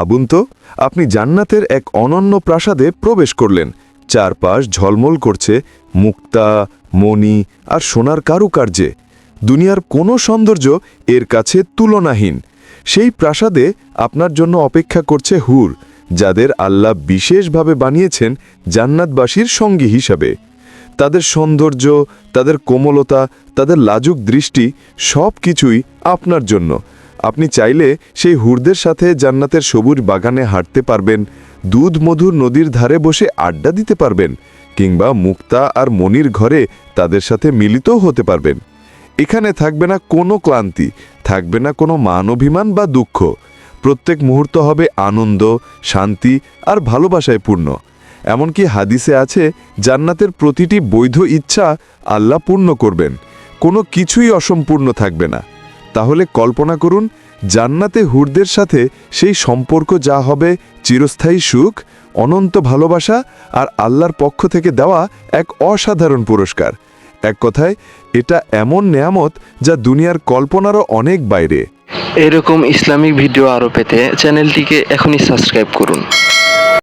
ভাবুন তো, আপনি জান্নাতের এক অনন্য প্রাসাদে প্রবেশ করলেন। চারপাশ ঝলমল করছে, মুক্তা, মণি আর সোনার কারুকার্যে। দুনিয়ার কোনো সৌন্দর্য এর কাছে তুলনাহীন। সেই প্রাসাদে আপনার জন্য অপেক্ষা করছে হুর, যাদের আল্লাহ বিশেষভাবে বানিয়েছেন জান্নাতবাসীর সঙ্গী হিসাবে। তাদের সৌন্দর্য, তাদের কোমলতা, তাদের লাজুক দৃষ্টি সব কিছুই আপনার জন্য। আপনি চাইলে সেই হুরদের সাথে জান্নাতের সবুজ বাগানে হাঁটতে পারবেন, দুধ মধুর নদীর ধারে বসে আড্ডা দিতে পারবেন, কিংবা মুক্তা আর মনির ঘরে তাদের সাথে মিলিতও হতে পারবেন। এখানে থাকবে না কোনো ক্লান্তি, থাকবে না কোনো মানবিমান বা দুঃখ। প্রত্যেক মুহূর্ত হবে আনন্দ, শান্তি আর ভালোবাসায় পূর্ণ। এমনকি হাদিসে আছে, জান্নাতের প্রতিটি বৈধ ইচ্ছা আল্লাহ পূর্ণ করবেন, কোনো কিছুই অসম্পূর্ণ থাকবে না। তাহলে কল্পনা করুন, জান্নাতে হুরদের সাথে সেই সম্পর্ক যা হবে চিরস্থায়ী সুখ, অনন্ত ভালোবাসা আর আল্লাহর পক্ষ থেকে দেওয়া এক অসাধারণ পুরস্কার। এক কথায়, এটা এমন নেয়ামত যা দুনিয়ার কল্পনারও অনেক বাইরে। এরকম ইসলামিক ভিডিও আরও পেতে চ্যানেলটিকে এখনই সাবস্ক্রাইব করুন।